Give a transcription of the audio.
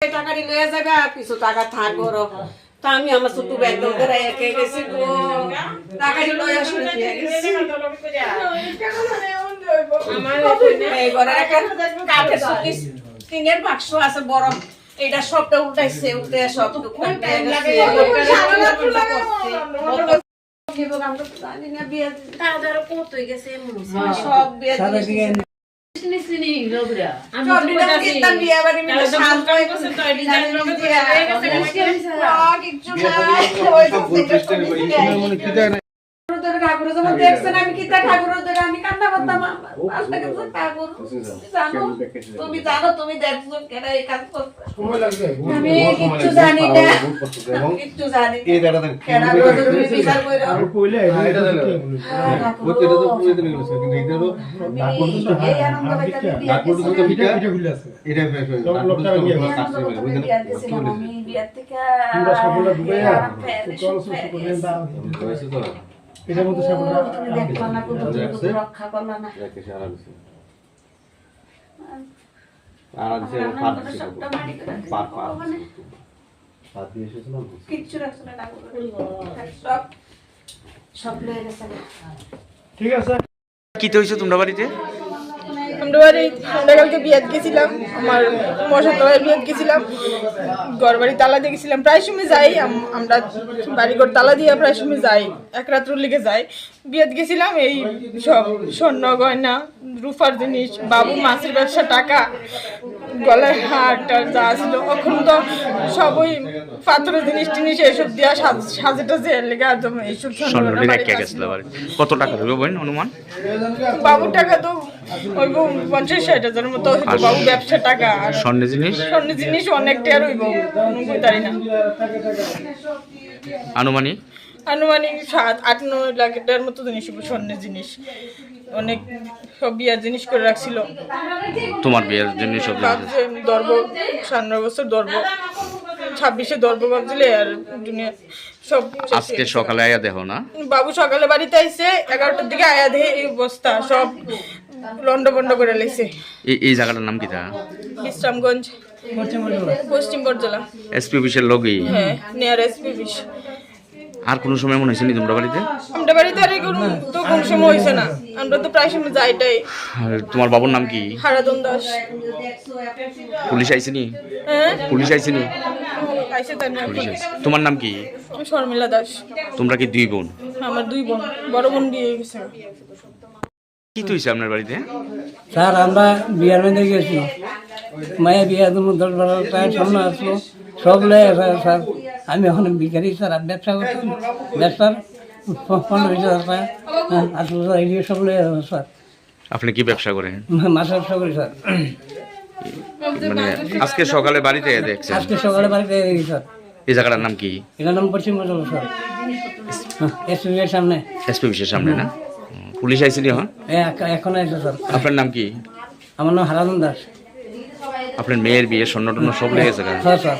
এই টাকাটি লয়ে যাবে কিছু টাকা থাকব তা আমি আমার ছোট ব্যাগ ধরে একে গেছি গো। টাকাটি লয়ে শুনে দিয়ে গেছি? এই ঘরে একটা কাঠের শোকেস টিনের বাক্স আছে বড় এটা সবটা উল্টাইছে উল্টে সব। জানি না বিয়ে সব বিয়ে জিনিস ঠাকুর যখন দেখছেন আমি কিতা ঠাকুর ধরে আমি কান্না করতাম? তো ঠাকুর জানো তুমি জানো তুমি দেখছ কেন এই কাজ করছ? আমি কিচ্ছু জানি না। কিচ্ছু জানি না। কেন তুমি বিচার করে এই আনন্দ পাইতাম বিয়ে গেছিলাম আমি বিয়ের থেকে তুমি দেখলা না কোনো রক্ষা করলা না। সবটা মারি করে কিচ্ছু রাখছো না ঠাকুর সব সব লয়ে গেছে। ঠিক আছে। কি তো হয়েছে তোমরা বাড়িতে? আমরা সন্ধ্যাকালকে বিয়াত গেছিলাম আমার মশার তলায় বিয়াত গেছিলাম ঘর বাড়ি তালা দিয়ে গেছিলাম। প্রায় সময় যাই আমরা বাড়ি ঘর তালা দিয়ে প্রায় সময় যাই এক রাত্র লেগে যাই। বিয়াত গেছিলাম এই সব স্বর্ণ গয়না রূপার জিনিস বাবু মাছের ব্যবসা টাকা গলার হার টার যা ছিল এখন তো সব ওই পাথরের জিনিস টিনিস এসব দিয়া সাজ- টাজে লেগে একদম এইসব কত টাকা দেবে বোন অনুমান? বাবুর টাকা তো ওই পঞ্চাশ ষাট হাজারের মতো হইতো বাবু ব্যবসা টাকা আর স্বর্ণের জিনিস? স্বর্ণ জিনিস অনেকটা আর হইব নব্বই না। আনুমানিক? আনুমানিক সাত আট নয় লাখের মতো জিনিস স্বর্ণের জিনিস। অনেক সব বিয়ার জিনিস করে রাখছিল। তোমার বিয়ের সব জিনিস। সামনে বছর ছাব্বিশে ধরবো ভাবছিলে আর দুনিয়া সব আজকে সকালে আয়া দেখো না? বাবু সকালে বাড়িতে আইছে এগারোটার দিকে আয়া দেহে এই অবস্থা সব লন্ড বন্ড করে লাইছে এই এই জায়গাটার নাম কি তা? পশ্চিম বরজলা এসপি অফিসের লগেই? হ্যাঁ নিয়ার এসপি বিশ আর কোনো সময় মনে হয়েছে তোমরা বাড়িতে? আমরা বাড়িতে আর তো কোন সময় হয়েছে না। আমরা তো প্রায় সময় যাইটাই। আর তোমার বাবুর নাম কি? হারাদন দাস। পুলিশ আইছে নি? হ্যাঁ? পুলিশ আইছে নি? তাই তোমার নাম কি? শর্মিলা দাস। তোমরা কি দুই বোন? আমার দুই বোন। বড় বোন বিয়ে গেছে। কি তো হয়েছে আপনার বাড়িতে? স্যার আমরা বিয়ার মধ্যে গেছি মায়ের বিয়া তুমি দশ বারো টাকা সামনে আসলো। সব লয়ে স্যার আমি এখন বিকারি স্যার ব্যবসা করতাম ব্যবসার পনেরো বিশ হাজার টাকা হ্যাঁ, আসলো স্যার এগুলো সব আসে স্যার। আপনি কি ব্যবসা করেন? মাছ ব্যবসা করি স্যার। মানে আজকে সকালে বাড়িতে দেখছেন? আজকে সকালে বাড়িতে গেছি স্যার। এই জায়গাটার নাম কি? এটার নাম পশ্চিম স্যার। এসবিআই সামনে। এসপি অফিসের সামনে না? পুলিশ আইছিল নি হ্যাঁ এখন আছে স্যার। আপনার নাম কি? আমার নাম হারাধন দাস। আপনার মেয়ের বিয়ে স্বর্ণ সব লেগেছে স্যার স্যার।